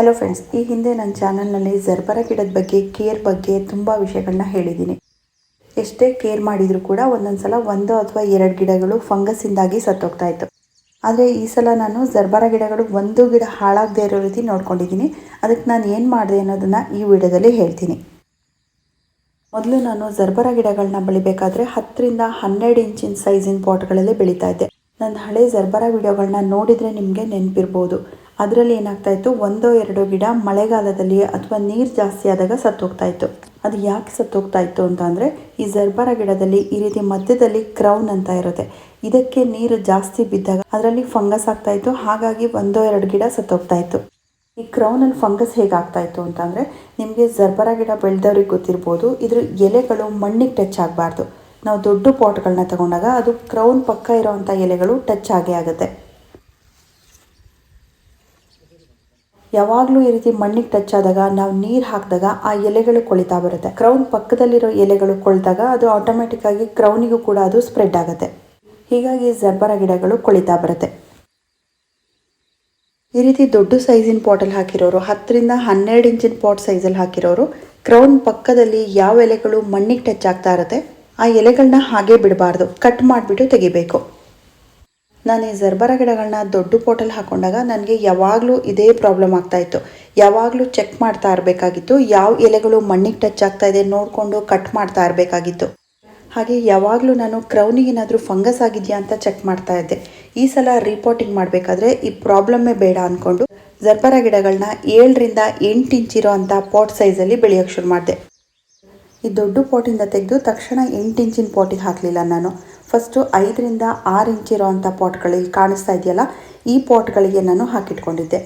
Hello friends ಈ ಹಿಂದೆ ನನ್ನ ಚಾನಲ್ನಲ್ಲಿ ಜರ್ಬರ ಗಿಡದ ಬಗ್ಗೆ, ಕೇರ್ ಬಗ್ಗೆ ತುಂಬ ವಿಷಯಗಳನ್ನ ಹೇಳಿದ್ದೀನಿ. ಎಷ್ಟೇ ಕೇರ್ ಮಾಡಿದರೂ ಕೂಡ ಒಂದೊಂದು ಸಲ ಒಂದು ಅಥವಾ ಎರಡು ಗಿಡಗಳು ಫಂಗಸ್ಸಿಂದಾಗಿ ಸತ್ತೋಗ್ತಾ ಇತ್ತು. ಆದರೆ ಈ ಸಲ ನಾನು ಜರ್ಬರ ಗಿಡಗಳು ಒಂದು ಗಿಡ ಹಾಳಾಗದೇ ಇರೋ ರೀತಿ ನೋಡ್ಕೊಂಡಿದ್ದೀನಿ. ಅದಕ್ಕೆ ನಾನು ಏನು ಮಾಡಿದೆ ಅನ್ನೋದನ್ನು ಈ ವಿಡಿಯೋದಲ್ಲಿ ಹೇಳ್ತೀನಿ. ಮೊದಲು ನಾನು ಜರ್ಬರ ಗಿಡಗಳನ್ನ ಬೆಳಿಬೇಕಾದ್ರೆ ಹತ್ತರಿಂದ ಹನ್ನೆರಡು ಇಂಚಿನ ಸೈಜಿನ ಪಾಟ್ಗಳಲ್ಲಿ ಬೆಳೀತಾ ಇದ್ದೆ. ನನ್ನ ಹಳೆ ಜರ್ಬರ ವಿಡಿಯೋಗಳನ್ನ ನೋಡಿದರೆ ನಿಮಗೆ ನೆನಪಿರ್ಬೋದು. ಅದರಲ್ಲಿ ಏನಾಗ್ತಾ ಇತ್ತು? ಒಂದೋ ಎರಡೋ ಗಿಡ ಮಳೆಗಾಲದಲ್ಲಿ ಅಥವಾ ನೀರು ಜಾಸ್ತಿ ಆದಾಗ ಸತ್ತೋಗ್ತಾ ಇತ್ತು. ಅದು ಯಾಕೆ ಸತ್ತೋಗ್ತಾ ಇತ್ತು ಅಂತ ಅಂದರೆ, ಈ ಜರ್ಬರ ಗಿಡದಲ್ಲಿ ಈ ರೀತಿ ಮಧ್ಯದಲ್ಲಿ ಕ್ರೌನ್ ಅಂತ ಇರುತ್ತೆ. ಇದಕ್ಕೆ ನೀರು ಜಾಸ್ತಿ ಬಿದ್ದಾಗ ಅದರಲ್ಲಿ ಫಂಗಸ್ ಆಗ್ತಾ ಇತ್ತು. ಹಾಗಾಗಿ ಒಂದೋ ಎರಡು ಗಿಡ ಸತ್ತೋಗ್ತಾ ಇತ್ತು. ಈ ಕ್ರೌನಲ್ಲಿ ಫಂಗಸ್ ಹೇಗಾಗ್ತಾ ಇತ್ತು ಅಂತಂದರೆ ನಿಮಗೆ ಜರ್ಬರ ಗಿಡ ಬೆಳೆದವ್ರಿಗೆ ಗೊತ್ತಿರ್ಬೋದು. ಇದ್ರ ಎಲೆಗಳು ಮಣ್ಣಿಗೆ ಟಚ್ ಆಗಬಾರ್ದು. ನಾವು ದೊಡ್ಡ ಪಾಟ್ಗಳನ್ನ ತಗೊಂಡಾಗ ಅದು ಕ್ರೌನ್ ಪಕ್ಕ ಇರೋವಂಥ ಎಲೆಗಳು ಟಚ್ ಆಗೇ ಆಗುತ್ತೆ. ಯಾವಾಗಲೂ ಈ ರೀತಿ ಮಣ್ಣಿಗೆ ಟಚ್ ಆದಾಗ, ನಾವು ನೀರು ಹಾಕಿದಾಗ ಆ ಎಲೆಗಳು ಕೊಳಿತಾ ಬರುತ್ತೆ. ಕ್ರೌನ್ ಪಕ್ಕದಲ್ಲಿರೋ ಎಲೆಗಳು ಕೊಳಿತಾಗ ಅದು ಆಟೋಮೆಟಿಕ್ ಆಗಿ ಕ್ರೌನಿಗೂ ಕೂಡ ಅದು ಸ್ಪ್ರೆಡ್ ಆಗುತ್ತೆ. ಹೀಗಾಗಿ ಜಬ್ಬರ ಗಿಡಗಳು ಕೊಳಿತಾ ಬರುತ್ತೆ. ಈ ರೀತಿ ದೊಡ್ಡ ಸೈಜಿನ ಪಾಟಲ್ಲಿ ಹಾಕಿರೋರು, ಹತ್ತರಿಂದ ಹನ್ನೆರಡು ಇಂಚಿನ ಪಾಟ್ ಸೈಜಲ್ಲಿ ಹಾಕಿರೋರು ಕ್ರೌನ್ ಪಕ್ಕದಲ್ಲಿ ಯಾವ ಎಲೆಗಳು ಮಣ್ಣಿಗೆ ಟಚ್ ಆಗ್ತಾ ಇರುತ್ತೆ, ಆ ಎಲೆಗಳನ್ನ ಹಾಗೆ ಬಿಡಬಾರ್ದು. ಕಟ್ ಮಾಡಿಬಿಟ್ಟು ತೆಗಿಬೇಕು. ನಾನು ಈ ಜರ್ಬರ ಗಿಡಗಳನ್ನ ದೊಡ್ಡ ಪೋಟಲ್ಲಿ ಹಾಕೊಂಡಾಗ ನನಗೆ ಯಾವಾಗಲೂ ಇದೇ ಪ್ರಾಬ್ಲಮ್ ಆಗ್ತಾ ಇತ್ತು. ಯಾವಾಗಲೂ ಚೆಕ್ ಮಾಡ್ತಾ ಇರಬೇಕಾಗಿತ್ತು. ಯಾವ ಎಲೆಗಳು ಮಣ್ಣಿಗೆ ಟಚ್ ಆಗ್ತಾ ಇದೆ ನೋಡಿಕೊಂಡು ಕಟ್ ಮಾಡ್ತಾ ಇರಬೇಕಾಗಿತ್ತು. ಹಾಗೆ ಯಾವಾಗಲೂ ನಾನು ಕ್ರೌನಿಗೆ ಏನಾದರೂ ಫಂಗಸ್ ಆಗಿದೆಯಾ ಅಂತ ಚೆಕ್ ಮಾಡ್ತಾ ಇದ್ದೆ. ಈ ಸಲ ರಿಪೋರ್ಟಿಂಗ್ ಮಾಡಬೇಕಾದ್ರೆ ಈ ಪ್ರಾಬ್ಲಮ್ಮೇ ಬೇಡ ಅಂದ್ಕೊಂಡು ಜರ್ಬರ ಗಿಡಗಳನ್ನ ಏಳರಿಂದ ಎಂಟು ಇಂಚಿರೋ ಅಂಥ ಪಾಟ್ ಸೈಜಲ್ಲಿ ಬೆಳೆಯೋಕ್ಕೆ ಶುರು ಮಾಡಿದೆ. ಈ ದೊಡ್ಡ ಪಾಟಿಂದ ತೆಗೆದು ತಕ್ಷಣ ಎಂಟು ಇಂಚಿನ ಪಾಟಿಗೆ ಹಾಕಲಿಲ್ಲ ನಾನು. ಫಸ್ಟು ಐದರಿಂದ ಆರು ಇಂಚ್ ಇರೋವಂಥ ಪಾಟ್ಗಳಲ್ಲಿ ಕಾಣಿಸ್ತಾ ಇದೆಯಲ್ಲ, ಈ ಪಾಟ್ಗಳಿಗೆ ನಾನು ಹಾಕಿಟ್ಕೊಂಡಿದ್ದೆ.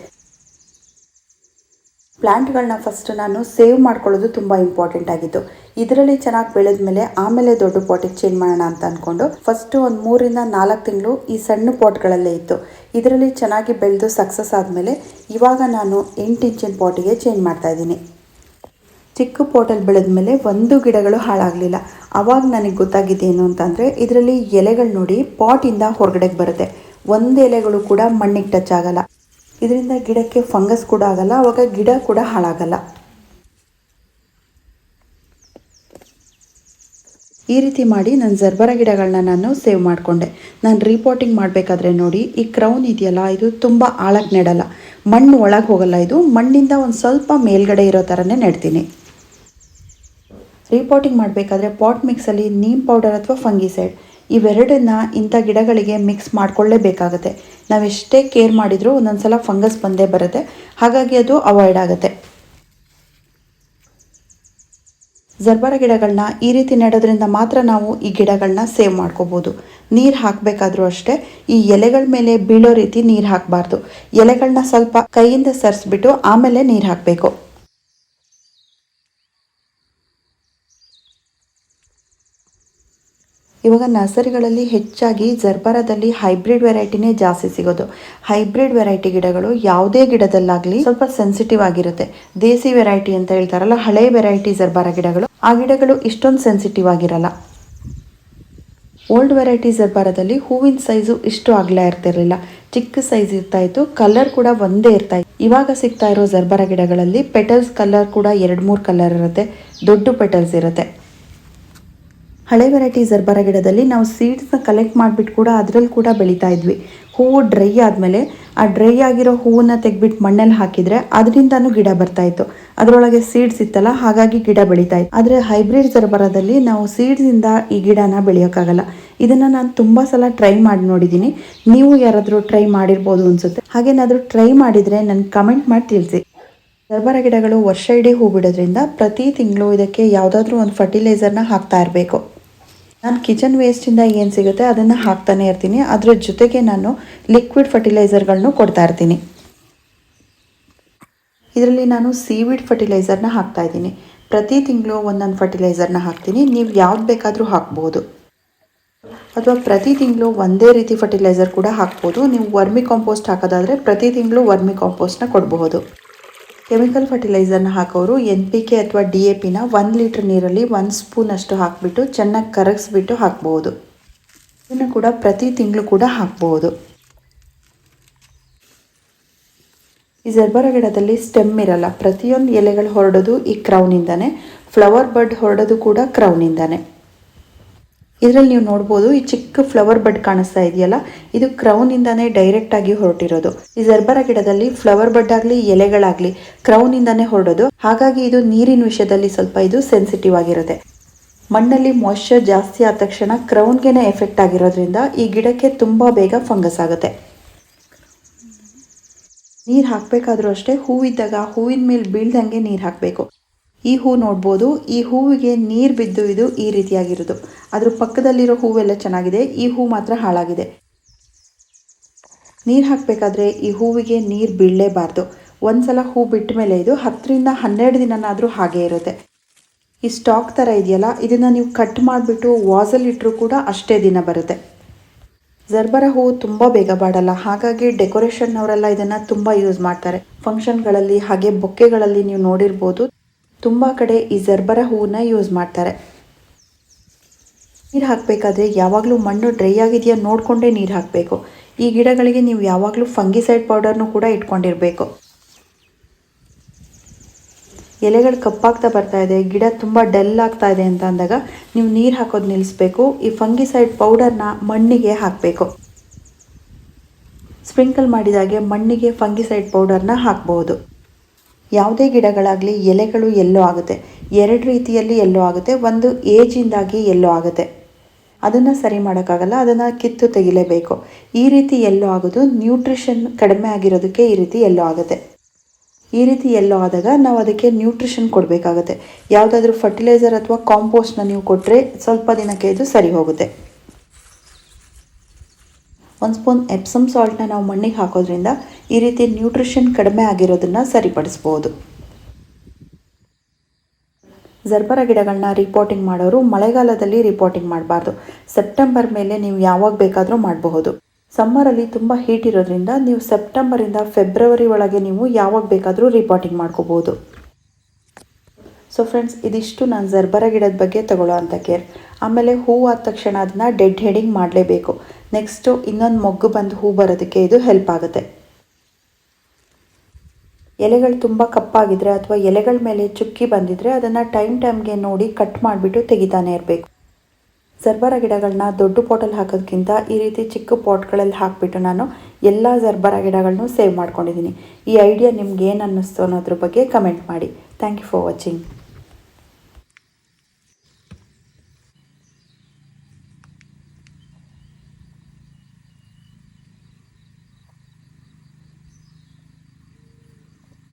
ಪ್ಲ್ಯಾಂಟ್ಗಳನ್ನ ಫಸ್ಟ್ ನಾನು ಸೇವ್ ಮಾಡ್ಕೊಳ್ಳೋದು ತುಂಬ ಇಂಪಾರ್ಟೆಂಟ್ ಆಗಿತ್ತು. ಇದರಲ್ಲಿ ಚೆನ್ನಾಗಿ ಬೆಳೆದ ಮೇಲೆ ಆಮೇಲೆ ದೊಡ್ಡ ಪಾಟಿಗೆ ಚೇಂಜ್ ಮಾಡೋಣ ಅಂತ ಅಂದ್ಕೊಂಡು ಫಸ್ಟು ಒಂದು ಮೂರಿಂದ ನಾಲ್ಕು ತಿಂಗಳು ಈ ಸಣ್ಣ ಪಾಟ್ಗಳಲ್ಲೇ ಇತ್ತು. ಇದರಲ್ಲಿ ಚೆನ್ನಾಗಿ ಬೆಳೆದು ಸಕ್ಸಸ್ ಆದಮೇಲೆ ಇವಾಗ ನಾನು ಎಂಟು ಇಂಚಿನ ಪಾಟಿಗೆ ಚೇಂಜ್ ಮಾಡ್ತಾ ಇದ್ದೀನಿ. ಚಿಕ್ಕ ಪೋಟಲ್ಲಿ ಬೆಳೆದ ಮೇಲೆ ಒಂದು ಗಿಡಗಳು ಹಾಳಾಗಲಿಲ್ಲ. ಅವಾಗ ನನಗೆ ಗೊತ್ತಾಗಿದ್ದೇನು ಅಂತಂದರೆ, ಇದರಲ್ಲಿ ಎಲೆಗಳು ನೋಡಿ ಪಾಟಿಂದ ಹೊರಗಡೆಗೆ ಬರುತ್ತೆ. ಒಂದು ಎಲೆಗಳು ಕೂಡ ಮಣ್ಣಿಗೆ ಟಚ್ ಆಗಲ್ಲ. ಇದರಿಂದ ಗಿಡಕ್ಕೆ ಫಂಗಸ್ ಕೂಡ ಆಗಲ್ಲ, ಅವಾಗ ಗಿಡ ಕೂಡ ಹಾಳಾಗಲ್ಲ. ಈ ರೀತಿ ಮಾಡಿ ನನ್ನ ಜರ್ಬರ ಗಿಡಗಳನ್ನ ನಾನು ಸೇವ್ ಮಾಡಿಕೊಂಡೆ. ನಾನು ರಿಪೋರ್ಟಿಂಗ್ ಮಾಡಬೇಕಾದ್ರೆ ನೋಡಿ, ಈ ಕ್ರೌನ್ ಇದೆಯಲ್ಲ, ಇದು ತುಂಬ ಆಳಕ್ಕೆ ನೆಡಲ್ಲ. ಮಣ್ಣು ಒಳಗೆ ಹೋಗಲ್ಲ ಇದು. ಮಣ್ಣಿಂದ ಒಂದು ಸ್ವಲ್ಪ ಮೇಲ್ಗಡೆ ಇರೋ ಥರನೇ ನೆಡ್ತೀನಿ. ರಿಪೋರ್ಟಿಂಗ್ ಮಾಡಬೇಕಾದ್ರೆ ಪಾಟ್ ಮಿಕ್ಸಲ್ಲಿ ನೀಮ್ ಪೌಡರ್ ಅಥವಾ ಫಂಗಿಸೈಡ್ ಇವೆರಡನ್ನ ಇಂಥ ಗಿಡಗಳಿಗೆ ಮಿಕ್ಸ್ ಮಾಡ್ಕೊಳ್ಳೇಬೇಕಾಗುತ್ತೆ. ನಾವು ಎಷ್ಟೇ ಕೇರ್ ಮಾಡಿದರೂ ಒಂದೊಂದು ಸಲ ಫಂಗಸ್ ಬಂದೇ ಬರುತ್ತೆ. ಹಾಗಾಗಿ ಅದು ಅವಾಯ್ಡ್ ಆಗುತ್ತೆ. ಜರ್ಬರ ಗಿಡಗಳನ್ನ ಈ ರೀತಿ ನೆಡೋದ್ರಿಂದ ಮಾತ್ರ ನಾವು ಈ ಗಿಡಗಳನ್ನ ಸೇವ್ ಮಾಡ್ಕೋಬೋದು. ನೀರು ಹಾಕಬೇಕಾದ್ರೂ ಅಷ್ಟೇ, ಈ ಎಲೆಗಳ ಮೇಲೆ ಬೀಳೋ ರೀತಿ ನೀರು ಹಾಕಬಾರ್ದು. ಎಲೆಗಳನ್ನ ಸ್ವಲ್ಪ ಕೈಯಿಂದ ಸರಿಸ್ಬಿಟ್ಟು ಆಮೇಲೆ ನೀರು ಹಾಕಬೇಕು. ಇವಾಗ ನರ್ಸರಿಗಳಲ್ಲಿ ಹೆಚ್ಚಾಗಿ ಜರ್ಬರದಲ್ಲಿ ಹೈಬ್ರಿಡ್ ವೆರೈಟಿನೇ ಜಾಸ್ತಿ ಸಿಗೋದು. ಹೈಬ್ರಿಡ್ ವೆರೈಟಿ ಗಿಡಗಳು ಯಾವುದೇ ಗಿಡದಲ್ಲಾಗಲಿ ಸ್ವಲ್ಪ ಸೆನ್ಸಿಟಿವ್ ಆಗಿರುತ್ತೆ. ದೇಸಿ ವೆರೈಟಿ ಅಂತ ಹೇಳ್ತಾರಲ್ಲ, ಹಳೆ ವೆರೈಟಿ ಜರ್ಬರ ಗಿಡಗಳು. ಆ ಗಿಡಗಳು ಇಷ್ಟೊಂದು ಸೆನ್ಸಿಟಿವ್ ಆಗಿರಲ್ಲ. ಓಲ್ಡ್ ವೆರೈಟಿ ಜರ್ಬಾರದಲ್ಲಿ ಹೂವಿನ ಸೈಜು ಇಷ್ಟು ಆಗಲೇ ಇರ್ತಿರಲಿಲ್ಲ. ಚಿಕ್ಕ ಸೈಜ್ ಇರ್ತಾ ಇತ್ತು, ಕಲರ್ ಕೂಡ ಒಂದೇ ಇರ್ತಾ ಇತ್ತು. ಇವಾಗ ಸಿಗ್ತಾ ಇರೋ ಜರ್ಬರ ಗಿಡಗಳಲ್ಲಿ ಪೆಟಲ್ಸ್ ಕಲರ್ ಕೂಡ ಎರಡು ಮೂರು ಕಲರ್ ಇರುತ್ತೆ, ದೊಡ್ಡ ಪೆಟಲ್ಸ್ ಇರುತ್ತೆ. ಹಳೆ ವೆರೈಟಿ ಜರ್ಬರ ಗಿಡದಲ್ಲಿ ನಾವು ಸೀಡ್ಸ್ನ ಕಲೆಕ್ಟ್ ಮಾಡಿಬಿಟ್ಟು ಕೂಡ ಅದರಲ್ಲಿ ಕೂಡ ಬೆಳೀತಾ ಇದ್ವಿ. ಹೂವು ಡ್ರೈ ಆದಮೇಲೆ ಆ ಡ್ರೈ ಆಗಿರೋ ಹೂವನ್ನ ತೆಗೆದ್ಬಿಟ್ಟು ಮಣ್ಣಲ್ಲಿ ಹಾಕಿದರೆ ಅದರಿಂದನೂ ಗಿಡ ಬರ್ತಾ ಇತ್ತು. ಅದರೊಳಗೆ ಸೀಡ್ಸ್ ಇತ್ತಲ್ಲ, ಹಾಗಾಗಿ ಗಿಡ ಬೆಳೀತಾ ಇತ್ತು. ಆದರೆ ಹೈಬ್ರಿಡ್ ಜರ್ಬರದಲ್ಲಿ ನಾವು ಸೀಡ್ಸಿಂದ ಈ ಗಿಡನ ಬೆಳೆಯೋಕ್ಕಾಗಲ್ಲ. ಇದನ್ನು ನಾನು ತುಂಬ ಸಲ ಟ್ರೈ ಮಾಡಿ ನೋಡಿದ್ದೀನಿ ನೀವು ಯಾರಾದರೂ ಟ್ರೈ ಮಾಡಿರ್ಬೋದು ಅನಿಸುತ್ತೆ. ಹಾಗೇನಾದರೂ ಟ್ರೈ ಮಾಡಿದರೆ ನನಗೆ ಕಮೆಂಟ್ ಮಾಡಿ ತಿಳಿಸಿ. ಜರ್ಬರ ಗಿಡಗಳು ವರ್ಷ ಇಡೀ ಹೂ ಬಿಡೋದ್ರಿಂದ ಪ್ರತಿ ತಿಂಗಳು ಇದಕ್ಕೆ ಯಾವುದಾದ್ರೂ ಒಂದು ಫರ್ಟಿಲೈಸರ್ನ ಹಾಕ್ತಾ ಇರಬೇಕು. ನಾನು ಕಿಚನ್ ವೇಸ್ಟಿಂದ ಏನು ಸಿಗುತ್ತೆ ಅದನ್ನು ಹಾಕ್ತಾನೆ ಇರ್ತೀನಿ. ಅದರ ಜೊತೆಗೆ ನಾನು ಲಿಕ್ವಿಡ್ ಫರ್ಟಿಲೈಸರ್ಗಳನ್ನು ಕೊಡ್ತಾ ಇರ್ತೀನಿ. ಇದರಲ್ಲಿ ನಾನು ಸೀವಿಡ್ ಫರ್ಟಿಲೈಸರ್ನ ಹಾಕ್ತಾ ಇದ್ದೀನಿ. ಪ್ರತಿ ತಿಂಗಳು ಒಂದೊಂದು ಫರ್ಟಿಲೈಸರ್ನ ಹಾಕ್ತೀನಿ. ನೀವು ಯಾವ್ದು ಬೇಕಾದರೂ ಹಾಕ್ಬೋದು. ಅಥವಾ ಪ್ರತಿ ತಿಂಗಳು ಒಂದೇ ರೀತಿ ಫರ್ಟಿಲೈಸರ್ ಕೂಡ ಹಾಕ್ಬೋದು. ನೀವು ವರ್ಮಿ ಕಾಂಪೋಸ್ಟ್ ಹಾಕೋದಾದರೆ ಪ್ರತಿ ತಿಂಗಳು ವರ್ಮಿ ಕಾಂಪೋಸ್ಟ್ನ ಕೊಡಬಹುದು. ಕೆಮಿಕಲ್ ಫರ್ಟಿಲೈಸರ್ನ ಹಾಕೋರು ಎನ್ ಪಿ ಕೆ ಅಥವಾ ಡಿ ಎ ಪಿನ ಒಂದು ಲೀಟ್ರ್ ನೀರಲ್ಲಿ ಒಂದು ಸ್ಪೂನ್ ಅಷ್ಟು ಹಾಕಿಬಿಟ್ಟು ಚೆನ್ನಾಗಿ ಕರಗಿಸ್ಬಿಟ್ಟು ಹಾಕ್ಬೋದು. ಇದನ್ನು ಕೂಡ ಪ್ರತಿ ತಿಂಗಳು ಕೂಡ ಹಾಕ್ಬೋದು. ಈ ಜರ್ಬರ ಗಿಡದಲ್ಲಿ ಸ್ಟೆಮ್ ಇರಲ್ಲ. ಪ್ರತಿಯೊಂದು ಎಲೆಗಳು ಹೊರಡೋದು ಈ ಕ್ರೌನಿಂದಾನೆ. ಫ್ಲವರ್ ಬಡ್ ಹೊರಡೋದು ಕೂಡ ಕ್ರೌನಿಂದಾನೆ. ಇದರಲ್ಲಿ ನೀವು ನೋಡ್ಬೋದು, ಈ ಚಿಕ್ಕ ಫ್ಲವರ್ ಬಡ್ ಕಾಣಿಸ್ತಾ ಇದೆಯಲ್ಲ? ಇದು ಕ್ರೌನ್ ಇಂದಾನೇ ಡೈರೆಕ್ಟ್ ಆಗಿ ಹೊರಟಿರೋದು. ಈ ಜರ್ಬರ ಗಿಡದಲ್ಲಿ ಫ್ಲವರ್ ಬಡ್ ಆಗಲಿ, ಎಲೆಗಳಾಗ್ಲಿ ಕ್ರೌನ್ ಇಂದಾನೇ ಹೊರಡೋದು. ಹಾಗಾಗಿ ಇದು ನೀರಿನ ವಿಷಯದಲ್ಲಿ ಸ್ವಲ್ಪ ಇದು ಸೆನ್ಸಿಟಿವ್ ಆಗಿರುತ್ತೆ. ಮಣ್ಣಲ್ಲಿ ಮಾಯ್ಶ್ಚರ್ ಜಾಸ್ತಿ ಆದ ತಕ್ಷಣ ಕ್ರೌನ್ಗೆನೆ ಎಫೆಕ್ಟ್ ಆಗಿರೋದ್ರಿಂದ ಈ ಗಿಡಕ್ಕೆ ತುಂಬ ಬೇಗ ಫಂಗಸ್ ಆಗುತ್ತೆ. ನೀರು ಹಾಕಬೇಕಾದ್ರೂ ಅಷ್ಟೇ, ಹೂವಿದ್ದಾಗ ಹೂವಿನ ಮೇಲೆ ಬೀಳ್ದಂಗೆ ನೀರು ಹಾಕಬೇಕು. ಈ ಹೂ ನೋಡ್ಬೋದು, ಈ ಹೂವಿಗೆ ನೀರು ಬಿದ್ದು ಇದು ಈ ರೀತಿಯಾಗಿರೋದು. ಅದ್ರ ಪಕ್ಕದಲ್ಲಿರೋ ಹೂವೆಲ್ಲ ಚೆನ್ನಾಗಿದೆ. ಈ ಹೂ ಮಾತ್ರ ಹಾಳಾಗಿದೆ. ನೀರು ಹಾಕಬೇಕಾದ್ರೆ ಈ ಹೂವಿಗೆ ನೀರು ಬೀಳಲೇಬಾರ್ದು. ಒಂದ್ಸಲ ಹೂ ಬಿಟ್ಟ ಮೇಲೆ ಇದು ಹತ್ತರಿಂದ ಹನ್ನೆರಡು ದಿನನಾದರೂ ಹಾಗೆ ಇರುತ್ತೆ. ಈ ಸ್ಟಾಕ್ ಥರ ಇದೆಯಲ್ಲ, ಇದನ್ನು ನೀವು ಕಟ್ ಮಾಡಿಬಿಟ್ಟು ವಾಸಲ್ಲಿ ಇಟ್ಟರೂ ಕೂಡ ಅಷ್ಟೇ ದಿನ ಬರುತ್ತೆ. ಜರ್ಬರ ಹೂವು ತುಂಬ ಬೇಗ ಬಾಡಲ್ಲ, ಹಾಗಾಗಿ ಡೆಕೋರೇಷನ್ನವರೆಲ್ಲ ಇದನ್ನು ತುಂಬ ಯೂಸ್ ಮಾಡ್ತಾರೆ. ಫಂಕ್ಷನ್ಗಳಲ್ಲಿ ಹಾಗೆ ಬೊಕ್ಕೆಗಳಲ್ಲಿ ನೀವು ನೋಡಿರ್ಬೋದು, ತುಂಬ ಕಡೆ ಈ ಜರ್ಬರ ಹೂವನ್ನ ಯೂಸ್ ಮಾಡ್ತಾರೆ. ನೀರು ಹಾಕಬೇಕಾದ್ರೆ ಯಾವಾಗಲೂ ಮಣ್ಣು ಡ್ರೈ ಆಗಿದೆಯಾ ನೋಡಿಕೊಂಡೇ ನೀರು ಹಾಕಬೇಕು. ಈ ಗಿಡಗಳಿಗೆ ನೀವು ಯಾವಾಗಲೂ ಫಂಗಿಸೈಡ್ ಪೌಡರ್ನು ಕೂಡ ಇಟ್ಕೊಂಡಿರಬೇಕು. ಎಲೆಗಳು ಕಪ್ಪಾಗ್ತಾ ಬರ್ತಾ ಇದೆ, ಗಿಡ ತುಂಬ ಡಲ್ ಆಗ್ತಾ ಇದೆ ಅಂತ ಅಂದಾಗ ನೀವು ನೀರು ಹಾಕೋದು ನಿಲ್ಲಿಸ್ಬೇಕು ಈ ಫಂಗಿಸೈಡ್ ಪೌಡರ್ನ ಮಣ್ಣಿಗೆ ಹಾಕಬೇಕು. ಸ್ಪ್ರಿಂಕಲ್ ಮಾಡಿದಾಗೆ ಮಣ್ಣಿಗೆ ಫಂಗಿಸೈಡ್ ಪೌಡರ್ನ ಹಾಕಬಹುದು ಯಾವುದೇ ಗಿಡಗಳಾಗಲಿ ಎಲೆಗಳು ಎಲ್ಲೋ ಆಗುತ್ತೆ, ಎರಡು ರೀತಿಯಲ್ಲಿ ಎಲ್ಲೋ ಆಗುತ್ತೆ, ಒಂದು ಏಜಿಂದಾಗಿ ಎಲ್ಲೋ ಆಗುತ್ತೆ. ಅದನ್ನು ಸರಿ ಮಾಡೋಕ್ಕಾಗಲ್ಲ, ಅದನ್ನು ಕಿತ್ತು ತೆಗಿಲೇಬೇಕು. ಈ ರೀತಿ ಎಲ್ಲೋ ಆಗೋದು ನ್ಯೂಟ್ರಿಷನ್ ಕಡಿಮೆ ಆಗಿರೋದಕ್ಕೆ ಈ ರೀತಿ ಎಲ್ಲೋ ಆಗುತ್ತೆ. ಈ ರೀತಿ ಎಲ್ಲೋ ಆದಾಗ ನಾವು ಅದಕ್ಕೆ ನ್ಯೂಟ್ರಿಷನ್ ಕೊಡಬೇಕಾಗುತ್ತೆ. ಯಾವುದಾದ್ರೂ ಫರ್ಟಿಲೈಸರ್ ಅಥವಾ ಕಾಂಪೋಸ್ಟ್ನ ನೀವು ಕೊಟ್ಟರೆ ಸ್ವಲ್ಪ ದಿನಕ್ಕೆ ಇದು ಸರಿ ಹೋಗುತ್ತೆ. ಒಂದು ಸ್ಪೂನ್ ಎಪ್ಸಮ್ ಸಾಲ್ಟ್ನ ನಾವು ಮಣ್ಣಿಗೆ ಹಾಕೋದ್ರಿಂದ ಈ ರೀತಿ ನ್ಯೂಟ್ರಿಷನ್ ಕಡಿಮೆ ಆಗಿರೋದನ್ನು ಸರಿಪಡಿಸ್ಬೋದು. ಜರ್ಬರ ಗಿಡಗಳನ್ನ ರಿಪೋರ್ಟಿಂಗ್ ಮಾಡೋರು ಮಳೆಗಾಲದಲ್ಲಿ ರಿಪೋರ್ಟಿಂಗ್ ಮಾಡಬಾರ್ದು. ಸೆಪ್ಟೆಂಬರ್ ಮೇಲೆ ನೀವು ಯಾವಾಗ ಬೇಕಾದರೂ ಮಾಡಬಹುದು. ಸಮ್ಮರಲ್ಲಿ ತುಂಬ ಹೀಟ್ ಇರೋದ್ರಿಂದ ನೀವು ಸೆಪ್ಟೆಂಬರಿಂದ ಫೆಬ್ರವರಿ ಒಳಗೆ ನೀವು ಯಾವಾಗ ಬೇಕಾದರೂ ರಿಪೋರ್ಟಿಂಗ್ ಮಾಡ್ಕೋಬೋದು ಸೊ ಫ್ರೆಂಡ್ಸ್ ಇದಿಷ್ಟು ನಾನು ಜರ್ಬರ ಗಿಡದ ಬಗ್ಗೆ ತಗೊಳ್ಳೋ ಅಂತ ಕೇರ್ ಆಮೇಲೆ ಹೂ ಆದ ತಕ್ಷಣ ಅದನ್ನು ಡೆಡ್ ಹೆಡಿಂಗ್ ಮಾಡಲೇಬೇಕು. ನೆಕ್ಸ್ಟು ಇನ್ನೊಂದು ಮೊಗ್ಗು ಬಂದು ಹೂ ಬರೋದಕ್ಕೆ ಇದು ಹೆಲ್ಪ್ ಆಗುತ್ತೆ. ಎಲೆಗಳು ತುಂಬ ಕಪ್ಪಾಗಿದ್ರೆ ಅಥವಾ ಎಲೆಗಳ ಮೇಲೆ ಚುಕ್ಕಿ ಬಂದಿದ್ರೆ ಅದನ್ನು ಟೈಮ್ ಟೈಮ್ಗೆ ನೋಡಿ ಕಟ್ ಮಾಡಿಬಿಟ್ಟು ತೆಗಿತಾನೆ ಇರಬೇಕು. ಜರ್ಬರ ಗಿಡಗಳನ್ನ ದೊಡ್ಡ ಪಾಟಲ್ಲಿ ಹಾಕೋದಕ್ಕಿಂತ ಈ ರೀತಿ ಚಿಕ್ಕ ಪಾಟ್ಗಳಲ್ಲಿ ಹಾಕಿಬಿಟ್ಟು ನಾನು ಎಲ್ಲ ಜರ್ಬರ ಗಿಡಗಳನ್ನೂ ಸೇವ್ ಮಾಡ್ಕೊಂಡಿದ್ದೀನಿ. ಈ ಐಡಿಯಾ ನಿಮ್ಗೆ ಏನು ಅನ್ನಿಸ್ತು ಅನ್ನೋದ್ರ ಬಗ್ಗೆ ಕಮೆಂಟ್ ಮಾಡಿ. Thank you for watching